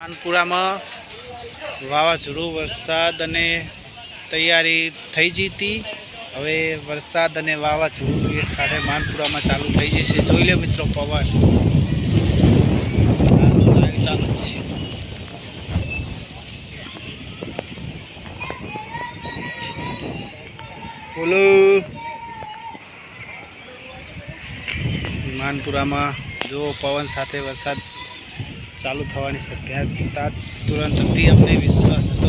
માનપુરામાં વાવાઝોડું, વરસાદ અને તૈયારી થઈ જઈ હતી. હવે વરસાદ અને વાવાઝોડું એક સાથે માનપુરામાં ચાલુ થઈ જશે. જોઈ લે મિત્રો પવન. ચાલુ છે બોલો. માનપુરામાં જો પવન સાથે વરસાદ ચાલુ થવાની શક્યતા તુરંતથી અમને વિશ્વાસ હતો.